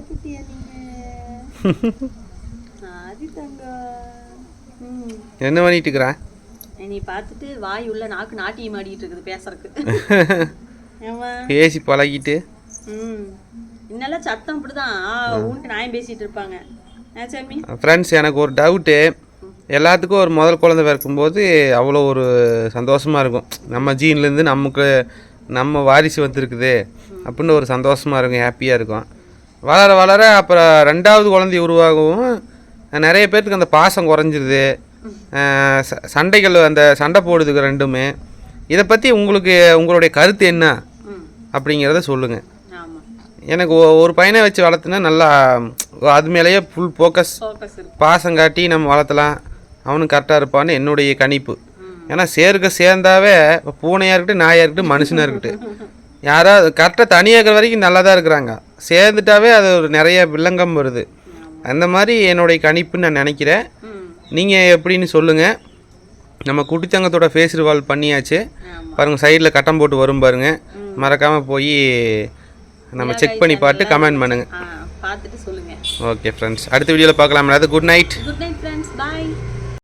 என்ன பண்ணிட்டு இருக்கிறா? நீ பார்த்துட்டு வாய் உள்ள நாக்கு நாட்டியம் ஆடிட்டு இருக்குது பேசுறதுக்கு. பேசி பழகிட்டு. ம். இன்னெல்லாம் சத்தம் இப்படிதான் ஊன்ட்டு நாயம் பேசிட்டு இருப்பாங்க. ஃப்ரெண்ட்ஸ் எனக்கு ஒரு டவுட்டு எல்லாத்துக்கும் ஒரு முதல் குழந்தை பிறக்கும்போது அவ்வளோ ஒரு சந்தோஷமாக இருக்கும். நம்ம ஜீன்லேருந்து நமக்கு நம்ம வாரிசு வந்திருக்குது. அப்படின்னு ஒரு சந்தோஷமாக இருக்கும் ஹாப்பியாக இருக்கும். வளர வளர அப்புறம் ரெண்டாவது குழந்தை உருவாகவும் நிறைய பேர்த்துக்கு அந்த பாசம் குறைஞ்சிருது. சண்டைகள் அந்த சண்டை போடுதுக்கு ரெண்டுமே. இதை பற்றி உங்களுக்கு உங்களுடைய கருத்து என்ன? அப்படிங்கிறத சொல்லுங்கள் எனக்கு ஒ- ஒரு பையனை வச்சு வளர்த்துனா நல்லா அது மேலேயே ஃபுல் ஃபோக்கஸ் பாசம் காட்டி நம்ம வளர்த்தலாம். அவனும் கரெக்டாக இருப்பான்னு என்னுடைய கணிப்பு. ஏன்னா சேர்க்க சேர்ந்தாவே இப்போ பூனையாக இருக்கட்டும் நாயாக இருக்கட்டும் மனுஷனாக இருக்கட்டும். யாராவது கரெக்டாக தனியாக இருக்கிற வரைக்கும் நல்லா தான் இருக்கிறாங்க. சேர்ந்துட்டாவே அது ஒரு நிறைய வில்லங்கம் வருது. அந்த மாதிரி என்னுடைய கணிப்புன்னு நான் நினைக்கிறேன். நீங்கள் எப்படின்னு சொல்லுங்கள் நம்ம குட்டித்தங்கத்தோட ஃபேஸ் ரிவால்வ் பண்ணியாச்சு. பாருங்கள் சைடில் கட்டம் போட்டு வரும் பாருங்க. மறக்காமல் போய் நம்ம செக் பண்ணி பார்த்து கமெண்ட் பண்ணுங்கள் பார்த்துட்டு ஓகே ஃப்ரெண்ட்ஸ் அடுத்த வீடியோவில் பார்க்கலாம் அது குட் நைட் குட் நைட்